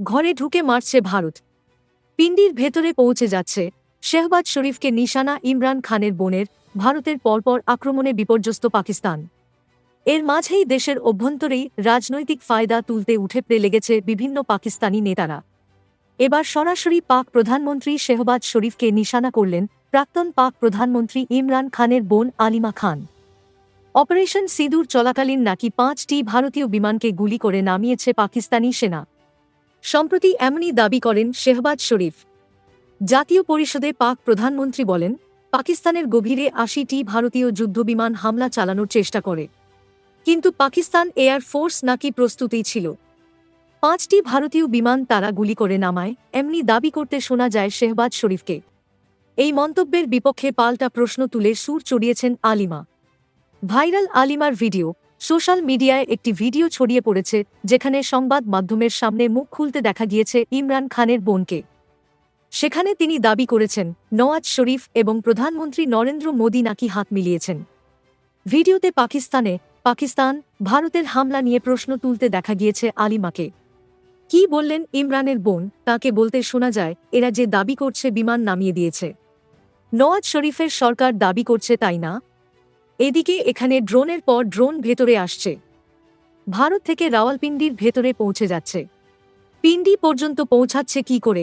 ঘরে ঢুকে মারছে ভারত। পিন্ডির ভেতরে পৌঁছে যাচ্ছে শেহবাজ শরীফকে নিশানা ইমরান খানের বোনের ভারতের পরপর আক্রমণে বিপর্যস্ত পাকিস্তান। এর মাঝেই দেশের অভ্যন্তরেই রাজনৈতিক ফায়দা তুলতে উঠে পড়ে লেগেছে বিভিন্ন পাকিস্তানি নেতারা। এবার সরাসরি পাক প্রধানমন্ত্রী শেহবাজ শরীফকে নিশানা করলেন প্রাক্তন পাক প্রধানমন্ত্রী ইমরান খানের বোন আলিমা খান। অপারেশন সিঁদুর চলাকালীন নাকি পাঁচটি ভারতীয় বিমানকে গুলি করে নামিয়েছে পাকিস্তানি সেনা। সম্প্রতি এমনই দাবি করেন শেহবাজ শরীফ। জাতীয় পরিষদে পাক প্রধানমন্ত্রী বলেন, পাকিস্তানের গভীরে আশিটি ভারতীয় যুদ্ধবিমান হামলা চালানোর চেষ্টা করে। কিন্তু পাকিস্তান এয়ার ফোর্স নাকি প্রস্তুতি ছিল। পাঁচটি ভারতীয় বিমান তারা গুলি করে নামায় এমনি দাবি করতে শোনা যায় শেহবাজ শরীফকে। এই মন্তব্যের বিপক্ষে পাল্টা প্রশ্ন তুলে সুর চড়িয়েছেন আলিমা। ভাইরাল আলিমার ভিডিও সোশ্যাল মিডিয়ায় একটি ভিডিও ছড়িয়ে পড়েছে, যেখানে সংবাদ মাধ্যমের সামনে মুখ খুলতে দেখা গিয়েছে ইমরান খানের বোনকে। সেখানে তিনি দাবি করেছেন, নওয়াজ শরীফ এবং প্রধানমন্ত্রী নরেন্দ্র মোদী নাকি হাত মিলিয়েছেন। ভিডিওতে পাকিস্তানে, পাকিস্তান, ভারতের হামলা নিয়ে প্রশ্ন তুলতে দেখা গিয়েছে আলিমাকে কি বললেন ইমরানের বোন, তাকে বলতে শোনা যায়, এরা যে দাবি করছে বিমান নামিয়ে দিয়েছে। নওয়াজ শরীফের সরকার দাবি করছে তাই না? এদিকে এখানে ড্রোনের পর ড্রোন ভেতরে আসছে। ভারত থেকে রাওয়ালপিন্ডির ভেতরে পৌঁছে যাচ্ছে। পিন্ডি পর্যন্ত পৌঁছাচ্ছে কি করে?